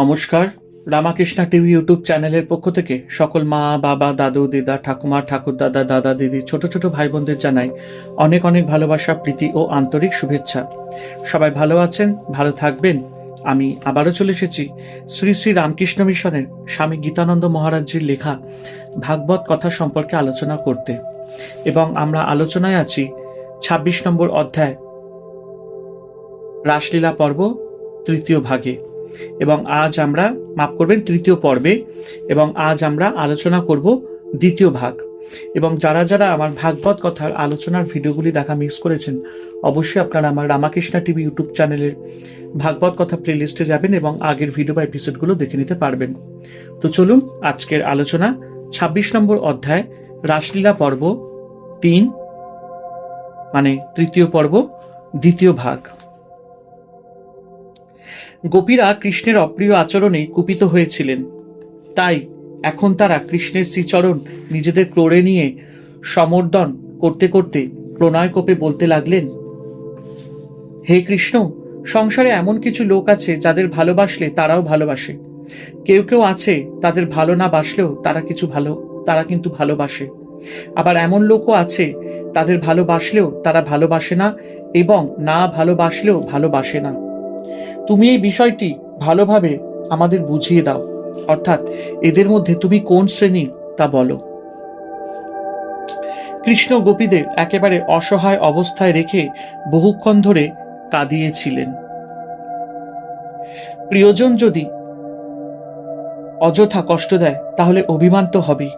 নমস্কার। Ramakrishna TV YouTube চ্যানেলের পক্ষ থেকে সকল মা, বাবা, দাদু, দিদা, ঠাকুমা, ঠাকুর দাদা দাদা, দিদি, ছোট ছোট ভাই বোনদের জানাই অনেক অনেক ভালোবাসা, প্রীতি ও আন্তরিক শুভেচ্ছা। সবাই ভালো আছেন, ভালো থাকবেন। আমি আবারও চলে এসেছি শ্রী শ্রী রামকৃষ্ণ মিশনের স্বামী গীতানন্দ মহারাজজির লেখা ভাগবত কথা সম্পর্কে আলোচনা করতে। এবং আমরা আলোচনায় আছি ২৬ নম্বর অধ্যায়, রাসলীলা পর্ব, তৃতীয় ভাগে। এবং আজ আমরা মাফ করবেন তৃতীয় পর্বে এবং আজ আমরা আলোচনা করব দ্বিতীয় ভাগ। এবং যারা যারা আমার ভাগবত কথার আলোচনার ভিডিওগুলি দেখা মিস করেছেন, অবশ্যই আপনারা আমার রামাকৃষ্ণা টিভি ইউটিউব চ্যানেলের ভাগবত কথা প্লেলিস্টে যাবেন এবং আগের ভিডিও বা এপিসোডগুলো দেখে নিতে পারবেন। তো চলুন আজকের আলোচনা ২৬ নম্বর অধ্যায়, রাসলীলা পর্ব তিন মানে তৃতীয় পর্ব, দ্বিতীয় ভাগ। গোপীরা কৃষ্ণের অপ্রিয় আচরণে কুপিত হয়েছিলেন। তাই এখন তারা কৃষ্ণের শ্রীচরণ নিজেদের ক্রোড়ে নিয়ে সমর্দন করতে করতে প্রণয় কোপে বলতে লাগলেন, হে কৃষ্ণ, সংসারে এমন কিছু লোক আছে যাদের ভালোবাসলে তারাও ভালোবাসে। কেউ কেউ আছে তাদের ভালো না বাসলেও তারা কিছু ভালো, তারা কিন্তু ভালোবাসে। আবার এমন লোকও আছে তাদের ভালোবাসলেও তারা ভালোবাসে না এবং না ভালোবাসলেও ভালোবাসে না। তুমি এই বিষয়টি ভালোভাবে আমাদের বুঝিয়ে দাও। অর্থাৎ এদের মধ্যে তুমি কোন শ্রেণি তা বলো। কৃষ্ণ গোপীদের একেবারে অসহায় অবস্থায় রেখে বহুক্ষণ ধরে কাঁদিয়েছিলেন। প্রিয়জন যদি অযথা কষ্ট দেয়, তাহলে অভিমান তো হবেই।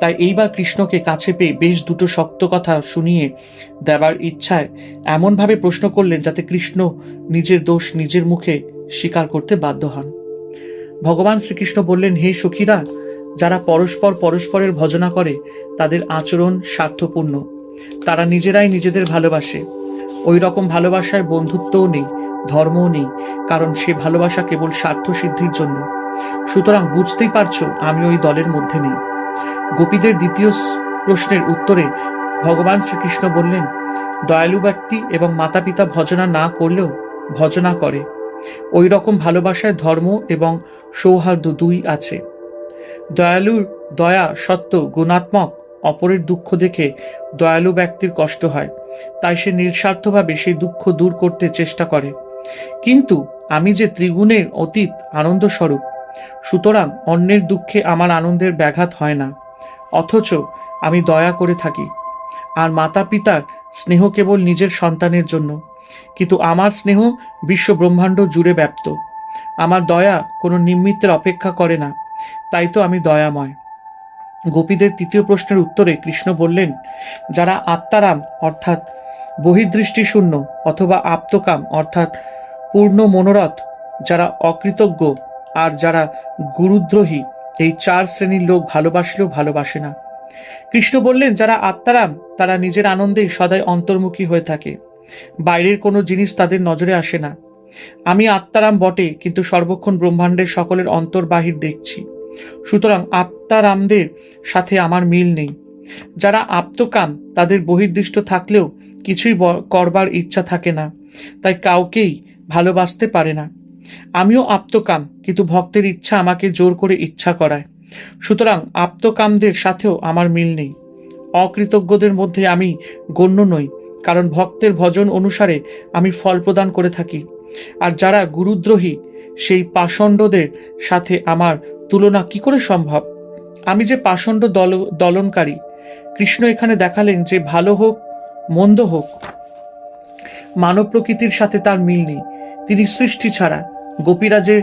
তাই এইবার কৃষ্ণকে কাছে পেয়ে বেশ দুটো শক্ত কথা শুনিয়ে দেবার ইচ্ছায় এমনভাবে প্রশ্ন করলেন যাতে কৃষ্ণ নিজের দোষ নিজের মুখে স্বীকার করতে বাধ্য হন। ভগবান শ্রীকৃষ্ণ বললেন, হে সখীরা, যারা পরস্পর পরস্পরের ভজনা করে, তাদের আচরণ স্বার্থপূর্ণ। তারা নিজেরাই নিজেদের ভালোবাসে। ওই রকম ভালোবাসায় বন্ধুত্বও নেই, ধর্মও নেই, কারণ সে ভালোবাসা কেবল স্বার্থ সিদ্ধির জন্য। সুতরাং বুঝতেই পারছ, আমি ওই দলের মধ্যে নেই। গোপীদের দ্বিতীয় প্রশ্নের উত্তরে ভগবান শ্রীকৃষ্ণ বললেন, দয়ালু ব্যক্তি এবং মাতা পিতা ভজনা না করলেও ভজনা করে। ওই রকম ভালোবাসায় ধর্ম এবং সৌহার্দ্য দুই আছে। দয়ালুর দয়া সত্য গুণাত্মক, অপরের দুঃখ দেখে দয়ালু ব্যক্তির কষ্ট হয়। তাই সে নিঃস্বার্থভাবে সেই দুঃখ দূর করতে চেষ্টা করে। কিন্তু আমি যে ত্রিগুণের অতীত আনন্দস্বরূপ, সুতরাং অন্যের দুঃখে আমার আনন্দের ব্যাঘাত হয় না। অথচ আমি দয়া করে থাকি। আর মাতা পিতার স্নেহ কেবল নিজের সন্তানের জন্য, কিন্তু আমার স্নেহ বিশ্ব ব্রহ্মাণ্ড জুড়ে ব্যাপ্ত। আমার দয়া কোনো নিমিত্তের অপেক্ষা করে না, তাই তো আমি দয়াময়। গোপীদের তৃতীয় প্রশ্নের উত্তরে কৃষ্ণ বললেন, যারা আত্মারাম, অর্থাৎ বহির্দৃষ্টি শূন্য অথবা আপ্তকাম, অর্থাৎ পূর্ণ মনোরথ, যারা অকৃতজ্ঞ আর যারা গুরুদ্রোহী এই চার শ্রেণির লোক ভালোবাসলেও ভালোবাসে না। কৃষ্ণ বললেন, যারা আত্মারাম, তারা নিজের আনন্দেই সদাই অন্তর্মুখী হয়ে থাকে। বাইরের কোনো জিনিস তাদের নজরে আসে না। আমি আত্মারাম বটে, কিন্তু সর্বক্ষণ ব্রহ্মাণ্ডের সকলের অন্তর্বাহির দেখছি। সুতরাং আত্মারামদের সাথে আমার মিল নেই। যারা আপ্তকাম, তাদের বহির্দৃষ্ট থাকলেও কিছুই করবার ইচ্ছা থাকে না। তাই কাউকেই ভালোবাসতে পারে না। আমিও আপ্তকাম, কিন্তু ভক্তের ইচ্ছা আমাকে জোর করে ইচ্ছা করায়। সুতরাং আপ্তকামদের সাথেও আমার মিল নেই। অকৃতজ্ঞদের মধ্যে আমি গণ্য নই, কারণ ভক্তের ভজন অনুসারে আমি ফল প্রদান করে থাকি। আর যারা গুরুদ্রোহী, সেই পাষণ্ডদের সাথে আমার তুলনা কি করে সম্ভব? আমি যে পাষণ্ড দল, দলনকারী, কৃষ্ণ এখানে দেখালেন যে ভালো হোক, মন্দ হোক মানব প্রকৃতির সাথে তার মিল নেই। তিনি সৃষ্টি ছাড়া গোপীরা যে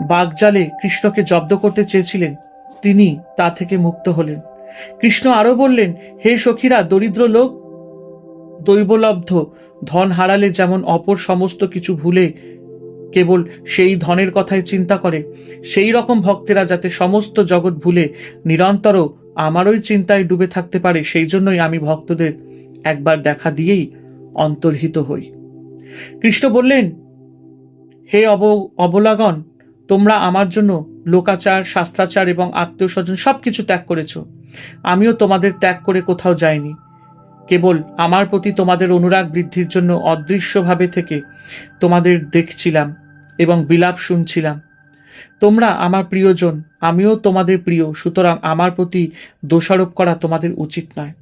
বাগজালে কৃষ্ণকে জব্দ করতে চেয়েছিলেন, তিনি তা থেকে মুক্ত হলেন। কৃষ্ণ আরও বললেন, হে সখীরা, দরিদ্র লোক, দৈবলব্ধ, ধন হারালে যেমন অপর সমস্ত কিছু ভুলে কেবল সেই ধনের কথাই চিন্তা করে, সেই রকম ভক্তেরা যাতে সমস্ত জগৎ ভুলে নিরন্তর আমারই চিন্তায় ডুবে থাকতে পারে, সেই জন্যই আমি ভক্তদের একবার দেখা দিয়েই অন্তর্হিত হই। কৃষ্ণ বললেন হে অব অবলাগন তোমরা আমার জন্য লোকাচার, শাস্ত্রাচার এবং আত্মীয় স্বজন সব কিছু ত্যাগ করেছ। আমিও তোমাদের ত্যাগ করে কোথাও যাইনি। কেবল আমার প্রতি তোমাদের অনুরাগ বৃদ্ধির জন্য অদৃশ্যভাবে থেকে তোমাদের দেখছিলাম এবং বিলাপ শুনছিলাম। তোমরা আমার প্রিয়জন, আমিও তোমাদের প্রিয়, সুতরাং আমার প্রতি দোষারোপ করা তোমাদের উচিত নয়।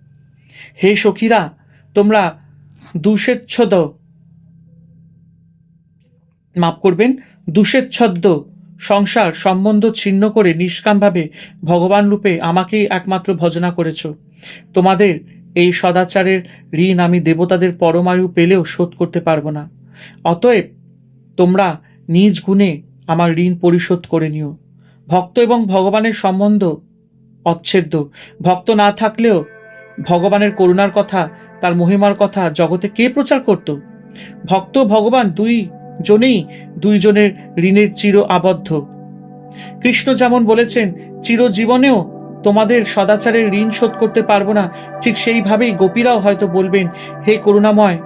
হে সখীরা, তোমরা দুষেচ্ছদ মাফ করবেন দুষেচ্ছদ্দ সংসার সম্বন্ধ ছিন্ন করে নিষ্কামভাবে ভগবান রূপে আমাকেই একমাত্র ভজনা করেছ। তোমাদের এই সদাচারের ঋণ আমি দেবতাদের পরমায়ু পেলেও শোধ করতে পারব না। অতএব তোমরা নিজ গুণে আমার ঋণ পরিশোধ করে নিও। ভক্ত এবং ভগবানের সম্বন্ধ অচ্ছেদ্য। ভক্ত না থাকলেও ভগবানের করুণার কথা, তার মহিমার কথা জগতে কে প্রচার করত? ভক্ত, ভগবান দুই জনেই দুইজনের ঋণের চির আবদ্ধ। কৃষ্ণ যেমন বলেছেন, চিরজীবনেও তোমাদের সদাচারের ঋণ শোধ করতে পারব না। ঠিক সেইভাবেই গোপীরাও হয়তো বলবেন, হে করুণাময়,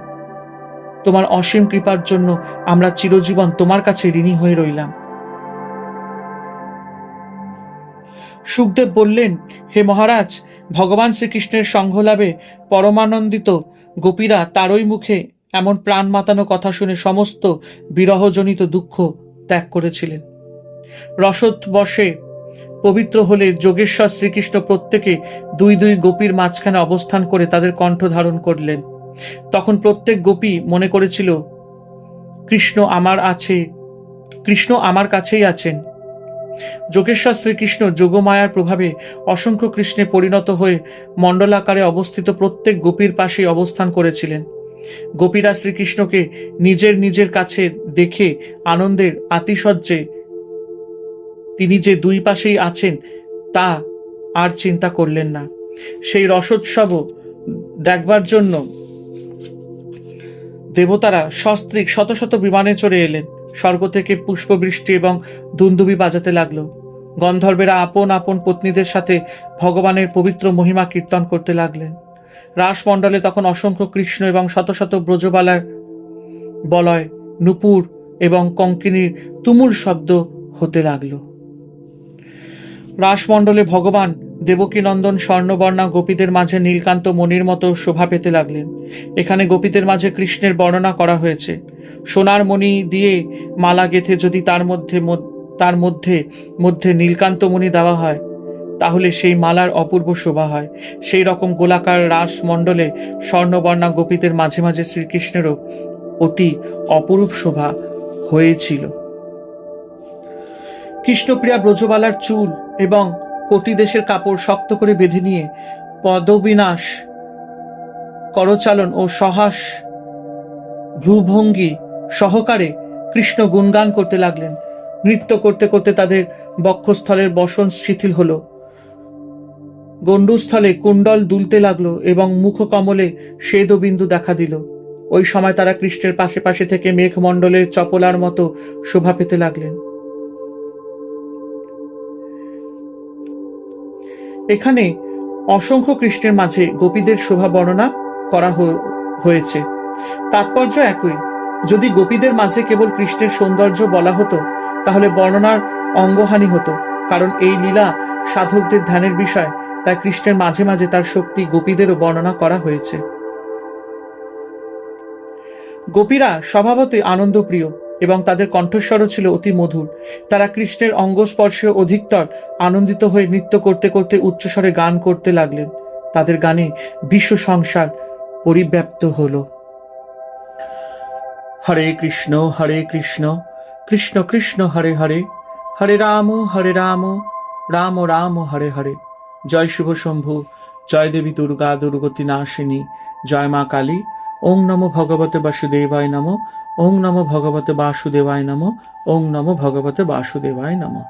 তোমার অসীম কৃপার জন্য আমরা চিরজীবন তোমার কাছে ঋণী হয়ে রইলাম। সুখদেব বললেন, হে মহারাজ, ভগবান শ্রীকৃষ্ণের সঙ্ঘলাভে পরমানন্দিত গোপীরা তারই মুখে এমন প্রাণ মাতানো কথা শুনে সমস্ত বিরহজনিত দুঃখ ত্যাগ করেছিলেন। রসদ বসে পবিত্র হলে যোগেশ্বর শ্রীকৃষ্ণ প্রত্যেকে দুই দুই গোপীর মাঝখানে অবস্থান করে তাদের কণ্ঠ ধারণ করলেন। তখন প্রত্যেক গোপী মনে করেছিল, কৃষ্ণ আমার আছে, কৃষ্ণ আমার কাছেই আছেন। যোগেশ্বর শ্রীকৃষ্ণ যোগমায়ার প্রভাবে অসংখ্য কৃষ্ণে পরিণত হয়ে মণ্ডলাকারে অবস্থিত প্রত্যেক গোপীর পাশে অবস্থান করেছিলেন। গোপীরা শ্রীকৃষ্ণকে নিজের নিজের কাছে দেখে আনন্দের আতিশয্যে তিনি যে দুই পাশেই আছেন, তা আর চিন্তা করলেন না। সেই রসোৎসবও দেখবার জন্য দেবতারা সস্ত্রিক শত শত বিমানে চড়ে এলেন। স্বর্গ থেকে পুষ্পবৃষ্টি এবং দুন্দুবি বাজাতে লাগল। গন্ধর্বেরা আপন আপন পত্নীদের সাথে ভগবানের পবিত্র মহিমা কীর্তন করতে লাগলেন। রাসমণ্ডলে তখন অসংখ্য কৃষ্ণ এবং শত শত ব্রজবালার বলয়, নুপুর এবং কঙ্কিনীর তুমুল শব্দ হতে লাগল। রাসমণ্ডলে ভগবান দেবকীনন্দন স্বর্ণবর্ণা গোপীদের মাঝে নীলকান্ত মণির মতো শোভা পেতে লাগলেন। এখানে গোপীদের মাঝে কৃষ্ণের বর্ণনা করা হয়েছে। সোনার মণি দিয়ে মালা গেথে যদি তার মধ্যে তার মধ্যে মধ্যে নীলকান্ত মণি দেওয়া হয় তাহলে সেই মালার অপূর্ব শোভা হয়। সেই রকম গোলাকার রাস মণ্ডলে স্বর্ণবর্ণা গোপীদের মাঝে মাঝে শ্রীকৃষ্ণেরও অতি অপরূপ শোভা হয়েছিল। কৃষ্ণপ্রিয়া ব্রজবালার চুল এবং কোটি দেশের কাপড় শক্ত করে বেঁধে নিয়ে পদবিনাশ, করচালন ও সহাস ভ্রুভঙ্গি সহকারে কৃষ্ণ গুণগান করতে লাগলেন। নৃত্য করতে করতে তাদের বক্ষস্থলের বসন শিথিল হলো। গণ্ডুস্থলে কুণ্ডল দুলতে লাগল এবং মুখ মুখকমলে শ্বেদবিন্দু দেখা দিল। ওই সময় তারা কৃষ্ণের পাশে পাশে থেকে মেঘমণ্ডলের চপলার মতো শোভা পেতে লাগলেন। এখানে অসংখ্য কৃষ্ণের মাঝে গোপীদের শোভা বর্ণনা করা হয়েছে। তাৎপর্য একই। যদি গোপীদের মাঝে কেবল কৃষ্ণের সৌন্দর্য বলা হতো, তাহলে বর্ণনার অঙ্গহানি হতো, কারণ এই লীলা সাধকদের ধ্যানের বিষয় তাই কৃষ্ণের মাঝে মাঝে তার শক্তি গোপীদেরও বর্ণনা করা হয়েছে। গোপীরা স্বভাবতই আনন্দপ্রিয় এবং তাদের কণ্ঠস্বরও ছিল অতি মধুর। তারা কৃষ্ণের অঙ্গস্পর্শে অধিকতর আনন্দিত হয়ে নৃত্য করতে করতে উচ্চস্বরে গান করতে লাগলেন। তাদের গানে বিশ্ব সংসার পরিব্যাপ্ত হল। হরে কৃষ্ণ হরে কৃষ্ণ কৃষ্ণ কৃষ্ণ হরে হরে হরে রাম হরে রাম রাম রাম, হরে হরে। জয় শুভ শম্ভু, জয় দেবী দুর্গা দুর্গতি নাশিনী, জয় মা কালী, ওং নমো ভগবতে বাসুদেবায় নমো, ওং নমো ভগবতে বাসুদেবায় নমো, ওং নমো ভগবতে বাসুদেবায় নমঃ।